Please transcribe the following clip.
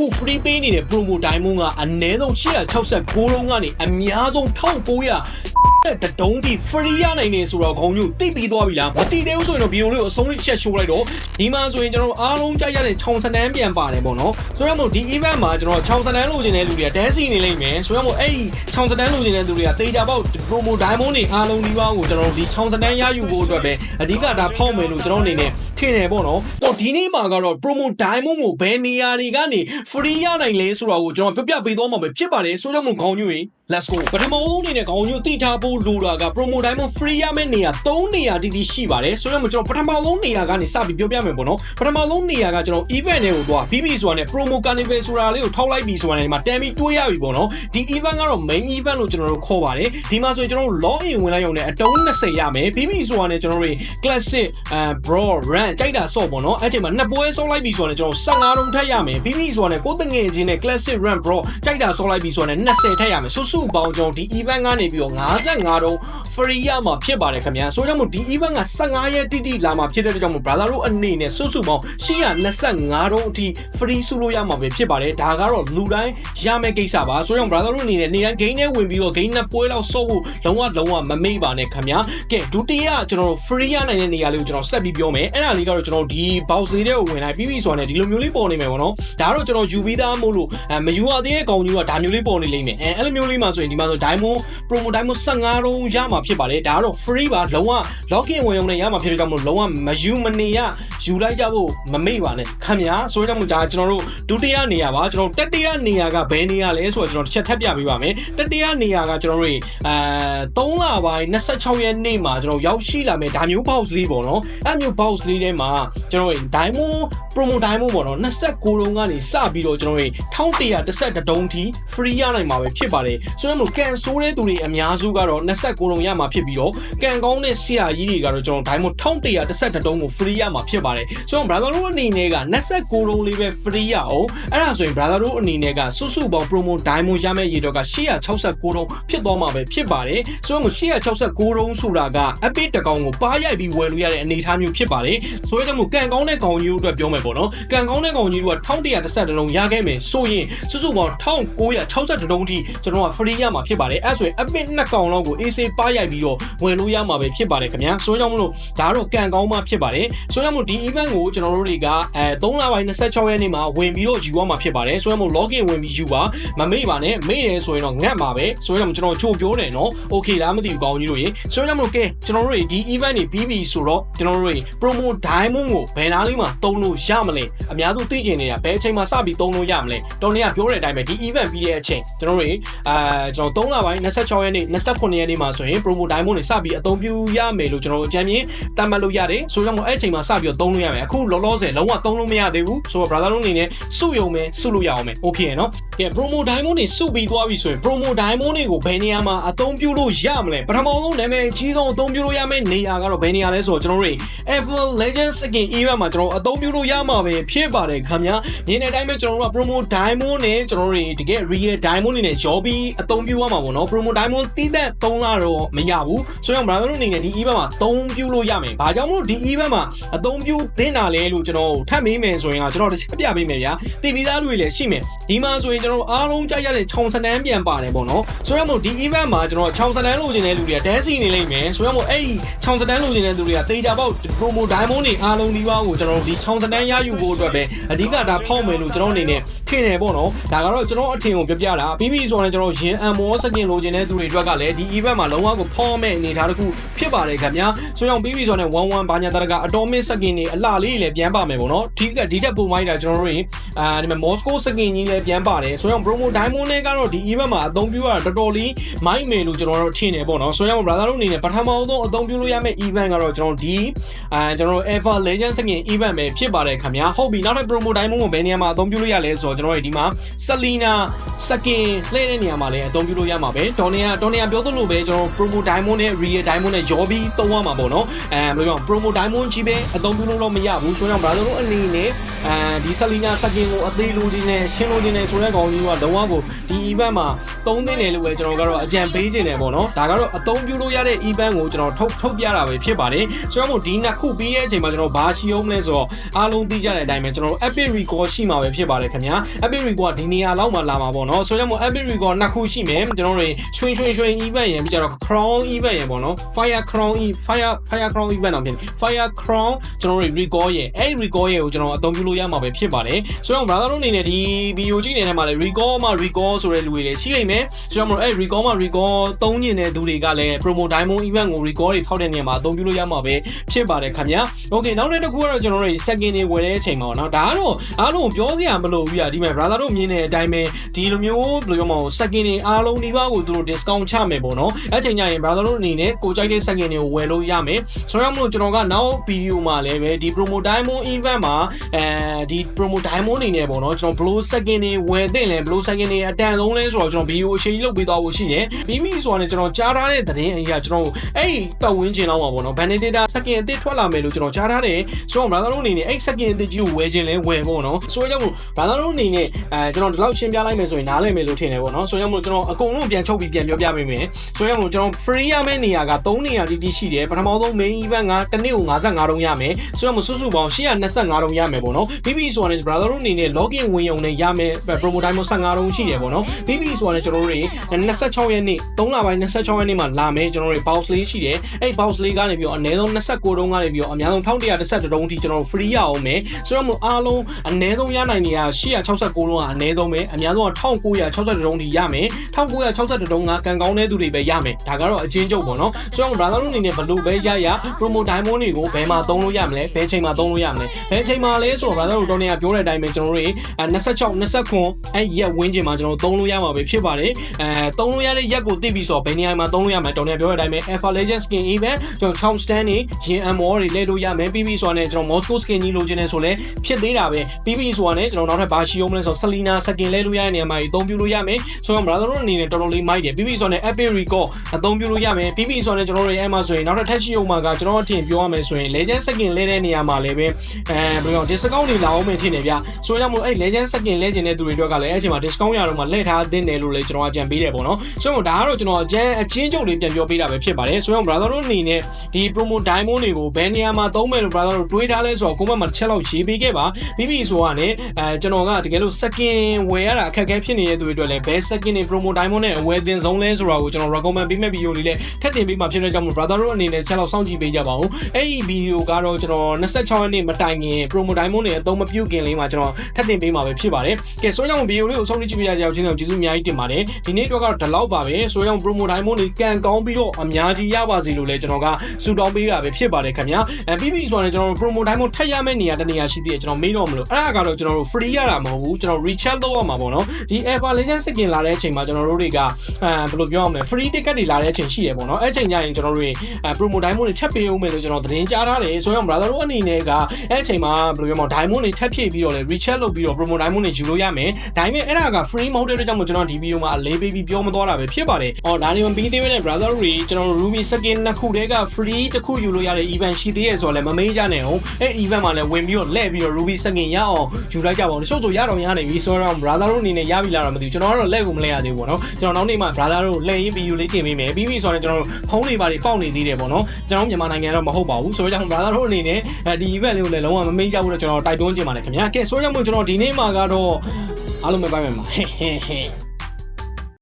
အခု free pay နေတဲ့ promo diamond ကအနည်းဆုံး869လုံးကနေအများဆုံး1900 တဲ့တတုံးဒီ free ရနိုင်နေဆိုတော့ခေါင်းညိုတိတ်ပြီးသွားပြီလားမတိသေးဘူးဆိုရင်တော့ video လေးကိုအဆုံးလေးချက်ရှိုးလိုက်တော့ဒီမှာဆိုရင်ကျွန်တော်တို့အားလုံးကြိုက်ရတဲ့ခြောင်စတန်းပြန်ပါတယ်ပေါ့နော်ဆိုတော့မို့ဒီ event မှာကျွန်တော်ခြောင်စတန်းလိုချင်တဲ့လူတွေက dance နေလိမ့်မယ်ဆိုတော့မို့အဲ့ဒီခြောင်စတန်းလိုချင်တဲ့လူတွေကတေချာပေါက် promo diamond တွေအားလုံးဒီပါကိုကျွန်တော်တို့ဒီခြောင်စတန်းရယူဖို့အတွက်ပဲအဓိကဒါဖောက်မယ်လို့ကျွန်တော်အနေနဲ့ထင်တယ်ပေါ့နော်တော့ဒီနေ့မှာကတော့ promo diamond ကိုဘယ်နေရာတွေကနေ free ရနိုင်လဲဆိုတော့ကိုကျွန်တော်ပြပြပေးသွားမှာပဲဖြစ်ပါတယ်ဆိုတော့မို့ခေါင်းညွှေ let's go ပထမဆုံးအနေနဲ့ခေါင်းညွှသိထားဖို့လိုတာက promo diamond free ရမယ့်နေရာ၃နေရာတိတိရှိပါတယ်ဆိုတော့မို့ကျွန်တော်ပထမဆုံးနေရာကနေစပြီးပြောပြမယ်ပေါ့နော်ပထမဆုံးနေရာကကျွန်တော် event တွေကိုသွားပြီးပြီဆိုတာနဲ့ promo carnival ဆိုတာလေးကိုထောက်လိုက်ပြီဆိုတာနဲ့ဒီမှာတန်ပြီးတွေးရပြီပေါ့နော်ဒီ event ကတော့ main event လို့ကျွန်တော်တို့ခေါ်ပါတယ်ဒီမှာဆိုရင်ကျွန်တော်တို့ log in ဝင်လိုက်ရုံနဲ့အတုံး20ရမယ်ပြီးပြီဆိုတာနဲ့ကျွန်တော်တို့ classic အဲ bro run ကြိုက်တာဆော့ပေါ့နော်အဲ့ချိန်မှာနှစ်ပွဲဆော့လိုက်ပြီဆိုတာနဲ့ကျွန်တော်15လုံးထပ်ရမယ်ပြီးပြီဆိုတာနဲ့ကိုယ်တငယ်ချင်းနဲ့ classic run bro ကြိုက်တာဆော့လိုက်ပြီဆိုတာနဲ့20ထပ်ရမယ်စုစုပေါင်းကျွန်တော်ဒီ event ကနေပြီးတော့55တုံး free ရမှာဖြစ်ပါတယ်ခင်ဗျာဆိုတော့မို့ဒီ event က15ရက်တိတိလာမှာဖြစ်တဲ့အတွက်ကြောင့်မို့ brother တို့အနေနဲ့စုစုပေါင်း125တုံးအထိ free ဆုလို့ရမှာပဲဖြစ်ပါတယ်ဒါကတော့လူတိုင်းရမယ့်ကိစ္စပါဆိုတော့ brother တို့အနေနဲ့နေတိုင်း gain နဲ့ဝင်ပြီးတော့ gain နဲ့ပွဲလောက်ဆော့ဖို့လုံးဝလုံးဝမမေ့ပါနဲ့ခင်ဗျာကဲဒုတိယကျွန်တော်တို့ free ရနိုင်တဲ့နေရာလေးကိုကျွန်တော်ဆက်ပြီးပြောမယ်အဲ့ဒါလေးကတော့ကျွန်တော်ဒီ box လေးတွေကိုဝင်လိုက်ပြီးပြီဆိုတာနဲ့ဒီလိုမျိုးလေးပေါ်နေမယ်ပေါ့နော်ဒါကတော့ကျွန်တော်ယူပြီးသားမို့လို့အဲမယူရသေးတဲ့ကောင်ကြီးကဒါမျိုးလေးပေါ်နေလိမ့်မယ်အဲအဲ့လိုမျိုးလေးမှာဆိုရင်ဒီမှာဆို diamond promo diamond 15လုံးရမှာဖြစ်ပါတယ်ဒါကတော့ free ပါလုံးဝ login ဝင်ရုံနဲ့ရမှာဖြစ်တဲ့ကြောင့်မို့လုံးဝမယူမနေရယူလိုက်ကြဖို့မမေ့ပါနဲ့ခင်ဗျာဆိုတော့မို့ဒါကျွန်တော်တို့ဒုတိယနေရာပါကျွန်တော်တတိယနေရာကဘယ်နေရာလဲဆိုတော့ကျွန်တော်တစ်ချက်ထပ်ပြပေးပါမယ်တတိယနေရာကကျွန်တော်တို့အဲ3လပိုင်း26ရက်နေ့မှာကျွန်တော်ရောက်ရှိလာမယ်ဒါမျိုး box လေးပေါ့နော်အဲ့မျိုး box လေးထဲမှာကျွန်တော်တို့ diamond promo diamond ပေါ့နော်29လုံးကနေစပြီးတော့ကျွန်တော်တို့1112တုံးထိ free ရနိုင်မှာပဲဖြစ်ပါတယ်ဆိုတော့မို့ကန်ဆိုးတဲ့သူတွေအများစုကတော့29လုံးရမှာဖြစ်ပြီးတော့ကန်ကောင်းတဲ့ဆရာကြီးတွေကတော့ကျွန်တော် diamond 1112တုံးကို free ရမှာဖြစ်ပါတယ်ဆိုတော့ brother တို့အနေနဲ့က29လုံးလေးပဲ free ရအောင်အဲ့ဒါဆိုရင် brother တို့အနေနဲ့ကစုစုပေါင်း promo diamond ရမယ့်ရေတော့က869တုံးဖြစ်သွားမှာပဲဖြစ်ပါတယ်ဆိုတော့မို့869တုံးဆိုတာက epic တကောင်ကိုပါရိုက်ပြီးဝယ်လို့ရတဲ့အနေအထားမျိုးဖြစ်ပါတယ်ဆိုတော့မို့ကန်ကောင်းတဲ့ကောင်ကြီးတို့အတွက်ပြောမယ်ပေါ့နော်ကန်ကောင်းတဲ့ကောင်ကြီးတို့က1112လုံးရခဲ့မယ်ဆိုရင်စုစုပေါင်း1962တုံးထိကျွန်တော်က free ရမှာဖြစ်ပါတယ်အဲ့ဆိုရင် epic နှစ်ကောင်လောက်ကို AC ပါရိုက်ပြီးတော့ဝယ်လို့ရမှာပဲဖြစ်ပါတယ်ခင်ဗျာဆိုတော့မလို့ဒါကတော့ကန်ကောင်းမှဖြစ်ပါတယ်ဆိုတော့မို့ဒီ event ကိုကျွန်တော်တို့တွေကအဲ3လပိုင်း26ရက်နေ့မှာဝင်ပြီးတော့ယူရမှာဖြစ်ပါတယ်ဆိုတော့မို့ login ဝင်ပြီးယူပါမမေ့ပါနဲ့မေ့တယ်ဆိုရင်တော့ငတ်မှာပဲဆိုတော့ကျွန်တော်ချို့ပြောတယ်နော် okay လားမသိဘူးကောင်းကြီးတို့ရေဆိုတော့မလို့ကဲကျွန်တော်တို့တွေဒီ event တွေပြီးပြီဆိုတော့ကျွန်တော်တို့တွေ promo diamond ကိုဘယ်နားလေးမှာသုံးလို့ရမလဲအများစုသိကျင်နေတာဘယ်အချိန်မှာစပြီးသုံးလို့ရမလဲတော်နေကပြောတဲ့အတိုင်းပဲဒီ event ပြီးတဲ့အချိန်ကျွန်တော်တို့တွေအာကျွန်တော်3လပိုင်း26ရက်နေ့29ရက်နေ့မှာဆိုရင် promo diamond တွေစပြီးအသုံးပြုရမယ်လို့ကျွန်တော်တို့အကြံဉာဏ်တတ်မှတ်လို့ရတယ်ဆိုတော့မို့အဲ့အချိန်မှာစပြီးတော့သုံးလို့ရမယ်အခုလောလောဆယ်လုံးဝသုံးလို့မရသေးဘူးဆိုတော့ brother တို့အနေနဲ့စုယုံမယ်စုလို့ရအောင်မယ် okay ရနော်ကဲ promo diamond တွေစုပြီးသွားပြီဆိုရင် promo diamond တွေကိုဘယ်နေရာမှာအသုံးပြုလို့ရမလဲပထမဆုံးနာမည်အကြီးဆုံးအသုံးပြုလို့ရမယ့်နေရာကတော့ဘယ်နေရာလဲဆိုတော့ကျွန်တော်တို့ Ever Legend Skin Event မှာကျွန်တော်အသုံးပြုလို့ရမှာပဲဖြစ်ပါတယ်ခင်ဗျာမြင်တဲ့အတိုင်းပဲကျွန်တော်တို့က promo diamond နဲ့ကျွန်တော်တို့တကယ် real diamond တွေနဲ့ရောပြီးအသုံးပြုရမှာပေါ့နော် promo diamond တီးတဲ့3လတော့မရဘူးဆိုတော့ brother တို့အနေနဲ့ဒီ event မှာအသုံးပြုလို့ရမယ်ဘာကြောင့်မို့ဒီ event မှာအသုံးပြုသင့်တာလဲလို့ကျွန်တော်ထပ်မေးမယ်ဆိုရင်ကကျွန်တော်တစ်ချက်ပြပေးမယ်ဗျာတီဗီသားလူတွေလည်းရှိမယ်ဒီမှာဆိုရင်ကျွန်တော်အားလုံးကြိုက်ရတဲ့ခြုံစနန်းပြန်ပါတယ်ပေါ့နော်ဆိုတော့မို့ဒီ event မှာကျွန်တော်ခြုံစနန်းလိုချင်တဲ့လူတွေက dance နေလိမ့်မယ်ဆိုတော့မို့အဲ့ဒီခြုံစနန်းလိုချင်တဲ့လူတွေကတေချာပေါက် promo diamond တွေအားလုံးဒီပါကိုကျွန်တော်ဒီခြုံစနန်းရယူဖို့အတွက်ပဲအဓိကဒါဖောက်မယ်လို့ကျွန်တော်အနေနဲ့ထင်တယ်ပေါ့နော်ဒါကတော့ကျွန်တော်အထင်ကိုပြပြတာပြီးပြီဆိုရင်ကျွန်တော်ရင်အမောစကင်လိုချင်တဲ့သူတွေအတွက်ကလည်းဒီ event မှာလုံးဝကိုဖောက်မဲ့အနေထားတစ်ခုဖြစ်ပါတယ်ခင်ဗျာဆိုတော့ပြီးပြီဆိုရင်11ဘာညာတရကအတော်မစ်စကင်တွေအလှလေးတွေလည်းပြန်ပါမယ်ပေါ့နော်ဒီကဒီတက်ပုံမိုင်းတာကျွန်တော်တို့တွေအာဒီမှာမော်စကိုစကင်ကြီးလည်းပြန်ပါတယ်ဆိုတော့ promo diamond နဲ့ကတော့ဒီ event မှာအသုံးပြုရတာတော်တော်လေးမိုင်းမယ်လို့ကျွန်တော်တို့ထင်တယ်ပေါ့နော်ဆိုတော့ brother တို့အနေနဲ့ပထမဆုံးအသုံးပြုလို့ရမယ့် event ကတော့ကျွန်တော်ဒီအာကျွန်တော်တို့ Ever Legend စကင် event ပဲဖြစ်ပါတယ်ခင်ဗျာဟုတ်ပြီနောက်ထပ် promo diamond ကိုဘယ်နေရာမှာအသုံးပြုလို့ရလဲဆိုတော့ကျွန်တော်တို့ဒီမှာ Selina စကင်လှည့်တဲ့နေရာမှာလည်းအသုံးပြုလို့ရမှာပဲတော်နေရတော်နေရပြောသလိုပဲကျွန်တော် promo diamond နဲ့ real diamond နဲ့ရောပြီးသုံးရမှာပေါ့နော်အဲဘယ်လိုပြော promo diamond ကြီးပဲအသုံးပြုလို့တော့မရဘူးဆိုတော့ brother တို့အနေနဲ့အဲဒီ Selina စကင်ကိုအသေးလိုချင်နဲ့ရှင်းလိုချင်နဲ့ဆိုတဲ့ကောင်ကြီးကလုံးဝကိုဒီ event မှာသုံးသင်းတယ်လို့ပဲကျွန်တော်ကတော့အကြံပေးခြင်းတယ်ပေါ့နော်ဒါကတော့အသုံးပြုလို့ရတဲ့ event ကိုကျွန်တော်ထုတ်ထုတ်ပြတာပဲဖြစ်ပါတယ်ဆိုတော့မို့ဒီနှစ်ခုပြီးတဲ့အချိန်ချိန်မှာကျွန်တော်ဘာရှိအောင်မလဲဆိုတော့အားလုံးသိကြတဲ့အတိုင်းပဲကျွန်တော် epic record ရှိမှာပဲဖြစ်ပါတယ်ခင်ဗျာ epic record ဒီနေရာလောက်မှာလာမှာပေါ့နော်ဆိုတော့မို့ epic record နှစ်ခုရှိမယ်ကျွန်တော်တို့ရွှင်ရွှင်ရွှင် event ရယ်ပြီးကြတော့ crown event ရယ်ပေါ့နော် fire crown e fire fire crown event တော့ဖြစ်နေ fire crown ကျွန်တော်တို့ record ရယ်အဲ့ record ရယ်ကိုကျွန်တော်အသုံးပြုလို့ရမှာပဲဖြစ်ပါတယ်ဆိုတော့ brother တို့အနေနဲ့ဒီ video ကြည့်နေတဲ့မှာလေ record မှာ record ဆိုတဲ့လူတွေလည်းရှိနေမယ်ဆိုတော့မို့အဲ့ record မှာ record သုံးညင်တဲ့သူတွေကလည်း promo diamond event ကို record တွေထောက်တဲ့နေရာမှာအသုံးပြုလို့ရမှာပဲဖြစ်ပါတယ်ခင်ဗျာ okay နောက်တစ်ခုကတော့ကျွန်တော်တို့ second တွေဝယ်တဲ့အချိန်မှာပေါ့နော်ဒါကတော့အားလုံးပြောစရာမလိုဘူးပြဒီမှာ brother တို့မြင်တဲ့အတိုင်းပဲဒီလိုမျိုးဘယ်လိုပြောမလဲ second တွေအားလုံးဒီဘကိုသူတို့ discount ချမယ်ပေါ့နော်အဲ့ချိန်ကျရင် brother တို့အနေနဲ့ကိုကြိုက်တဲ့ second တွေကိုဝယ်လို့ရမယ်ဆိုတော့မလို့ကျွန်တော်ကနောက် video မှာလည်းပဲဒီ promo diamond event မှာအဲဒီ promo diamond အနေနဲ့ပေါ့နော်ကျွန်တော် blow second တွေဝယ်သင့်လဲ blow second တွေအတန်ဆုံးလဲဆိုတော့ကျွန်တော် video အချိန်ကြီးလုပ်ပေးသွားဖို့ရှိတယ်ပြီးပြီဆိုတာနဲ့ကျွန်တော်ကြားထားတဲ့သတင်းအရာကျွန်တော်အဲ့ပတ်ဝန်းကျင်လောက်မှာပေါ့နော် Benedicta second အသစ်ထွက်လာမယ်လို့ကျွန်တော်ကြားထားတယ်ဆိုတော့ brother တို့အနေနဲ့အဲ့ second အသစ်ကြီးကိုဝယ်ခြင်းလဲဝယ်ပေါ့နော်ဆိုတော့ကြောင့် brother တို့အနေနဲ့အဲကျွန်တော်ဒီလောက်ရှင်းပြလိုက်မယ်ဆိုရင်နားလည်မယ်လို့ထင်တယ်ပေါ့နော်ဆိုတော့ကျွန်တော်အကုန်လုံးပြန်ချုပ်ပြီးပြန်ပြောပြပေးမယ်ဆိုတော့ကျွန်တော် free ရမယ့်နေရာက3နေရာတိတိရှိတယ်ပထမဆုံး main event ကတစ်နေ့ကို55တုံးရမယ်ဆိုတော့စုစုပေါင်း825တုံးရမယ်ပေါ့နော်ပြီးပြီဆိုတာနဲ့ brother တို့အနေနဲ့ login ဝင်ရုံနဲ့ရမယ် promo time 55တုံးရှိတယ်ပေါ့နော်ပြီးပြီဆိုတာနဲ့ကျွန်တော်တို့တွေ26ရက်နေ့3လပိုင်း26ရက်နေ့မှာလာမယ်ကျွန်တော်တို့ bounce လေးရှိတယ်အဲ့ bounce လေးကနေပြီးတော့အနည်းဆုံး29တုံးကနေပြီးတော့အများဆုံး1112တုံးအထိကျွန်တော်တို့ free ရအောင်မယ်ဆိုတော့မို့အားလုံးအနည်းဆုံးရနိုင်နေရ869လုံးကအနည်းဆုံးပဲအများဆုံးက1962တုံးထိရမယ်1962တုံးကကံကောင်းတဲ့သူတွေပဲရမယ်ဒါကတော့အချင်းချုပ်ပေါ့နော်ဆိုတော့ brother တို့အနေနဲ့ဘလို့ပဲရရ promo diamond တွေကိုဘယ်မှာသုံးလို့ရမလဲဘယ်ချိန်မှာသုံးလို့ရမလဲဘယ်ချိန်မှာလဲဆိုတော့ brother တို့တော့နေကပြောတဲ့အတိုင်းပဲကျွန်တော်တို့26 29အဲ့ရက်ဝင်းကျင်မှာကျွန်တော်သုံးလို့ရမှာပဲဖြစ်ပါတယ်အဲသုံးလို့ရတဲ့ရက်ကိုသိပြီဆိုတော့ဘယ်နေရာမှာသုံးလို့ရမလဲတော်နေပြောတဲ့အတိုင်းပဲ Alpha Legend skin event ကျွန်တော်6 stand နေရင် MO တွေလဲလို့ရမယ်ပြီးပြီဆိုတာနဲ့ကျွန်တော် Moscow skin ကြီးလိုချင်နေဆိုလဲဖြစ်သေးတာပဲပြီးပြီဆိုတာနဲ့ကျွန်တော်နောက်ထပ်ဘာရှိအောင်မလဲဆိုတော့ Selena skin လဲလို့ရတဲ့နေရာမှာအသုံးပြုလို့ရမယ်ဆိုတော့ brother တို့အနေနဲ့တော်တော်လေးမိုက်တယ်ပြီးပြီဆိုတာနဲ့ Epic Record အသုံးပြုလို့ရမယ်ပြီးပြီဆိုတာနဲ့ကျွန်တော်တို့ရဲ့အဲ့မှာဆိုရင်နောက်ထပ်ထက်ရှိအောင်မှာကကျွန်တော်အထင်ပြောရမယ်ဆိုရင် Legend skin လဲတဲ့နေရာမှာလည်းပဲအဲဘယ်လို discount တွေလာအောင်မယ်ထင်တယ်ဗျဆိုတော့မို့အဲ့ Legend skin လဲကျင်တဲ့သူတွေအတွက်ကလည်းအဲ့အချိန်မှာ discount ရတော့မှလက်ထားသင့်တယ်လို့လည်းကျွန်တော်အကြံပေးတယ်ပေါ့နော်ဆိုတော့ဒါကတော့ကျွန်တော်အကြံအချင်းချုပ်လေးပြန်ပြောပေးတာပဲဖြစ်ပါတယ်ဆိုတော့ brother တို့အနေနဲ့ဒီ promo diamond တွေကိုဘယ်နေရာမှာသုံးမယ်လို့ brother တို့တွေးထားလဲဆိုတော့ကိုမမှာတစ်ချက်လောက်ရေးပေးခဲ့ပါပြီးပြီဆိုတော့ねအဲကျွန်တော်ကတကယ်လို့ second ဝယ်ရတာအခက်အခဲဖြစ်နေတဲ့သူတွေအတွက်လည်းဘယ် second တွေ promo diamond နဲ့အဝယ်သင်ဆုံးလဲဆိုတာကိုကျွန်တော် recommend ပေးမဲ့ video လေးလည်းထပ်တင်ပေးမှာဖြစ်တဲ့ကြောင့်မို့ brother တို့အနေနဲ့ချက်လောက်စောင့်ကြည့်ပေးကြပါဦးအဲ့ဒီ video ကတော့ကျွန်တော်26ရက်နေ့မတိုင်ခင် promo diamond တွေအသုံးမပြုခင်လေးမှာကျွန်တော်ထပ်တင်ပေးမှာပဲဖြစ်ပါတယ်ကဲဆိုတော့ video လေးကိုဆုံးဖြတ်ကြည့်ပြရကြအောင်ချင်းတော့ကျေးဇူးအများကြီးတင်ပါတယ်ဒီနေ့တော့ကတော့ဒီလောက်ပါပဲဆိုတော့ promo diamond တွေကန်ကောင်းပြီးတော့အများကြီးရပါစေလို့လည်းကျွန်တော်ကဆုတောင်းပေးတာပဲဖြစ်ပါတယ်ခင်ဗျာအဲပြီးပြီဆိုတော့ကျွန်တော် promo diamond ထပ်ရမယ့်နေရာတနေရာရှိသေးတယ်ကျွန်တော်မေးတော့မလို့အဲ့ဒါကတော့ကျွန်တော်တို့ free ရတာမဟုတ်ဘူးကျွန်တော် recharge လုပ်ရမှာပေါ့နော်ဒီ Ever Legend skin လာတဲ့အချိန်မှာကျွန်တော်တို့တွေကအဲဘယ်လိုပြောရမလဲ free ticket တွေလာတဲ့အချိန်ရှိတယ်ပေါ့နော်အဲ့ချိန်ကျရင်ကျွန်တော်တို့တွေအဲ promo diamond တွေထပ်ပေးအောင်မယ်လို့ကျွန်တော်သတင်းကြားထားတယ်ဆိုတော့ brother တို့အနေနဲ့ကအဲ့ချိန်မှာဘယ်လိုပြောမလဲ diamond တွေထပ်ဖြည့်ပြီးတော့လေ recharge လုပ်ပြီးတော့ promo diamond တွေယူလို့ရမယ်ဒါပေမဲ့အဲ့ဒါက free မဟုတ်တဲ့အတွက်ကြောင့်မို့ကျွန်တော်ဒီ video မှာအလေးပေးပြီးပြောမသွားတာပဲဖြစ်ပါတယ်အော်ဒါနေမှပြီးသေးတဲ့ brother တွေကျွန်တော် Ruby skin နှစ်ခုတည်းက free တစ်ခုယူလို့ရတဲ့ event ရှိသေးရဲ့ဆိုတော့လည်းမမေးကြနဲ့အောင်အဲ့ event မှာလည်းဝင်ပြီးတော့လှည့်ပြီးတော့ Ruby skin ရအောင်ယူလိုက်ကြပါဦးရှုပ်ဆိုရတော့ရနေပြီဆိုတော့ brother တို့အနေနဲ့ရပြီလားတော့မသိဘူးကျွန်တော်ကတော့လက်ကိုမလဲရသေးဘူးပေါ့နော်ကျွန်တော်နောက်နေ့မှ brother တို့လှည့်ရင်း video လေးတင်ပေးမယ်ပြီးပြီဆိုတော့ကျွန်တော်ဖုန်းတွေပါတွေပေါက်နေသေးတယ်ပေါ့နော်ကျွန်တော်မြန်မာနိုင်ငံတော့မဟုတ်ပါဘူးဆိုတော့ကြောင့် brother တို့အနေနဲ့ဒီ event လေးကိုလည်းလုံးဝမမေ့ကြဘူးလို့ကျွန်တော်တိုက်တွန်းချင်ပါတယ်ခင်ဗျာကဲဆိုတော့ကြောင့်ကျွန်တော်ဒီနေ့မှာကတော့အားလုံးပဲပိုင်မယ်မှာဟဲဟဲဟဲ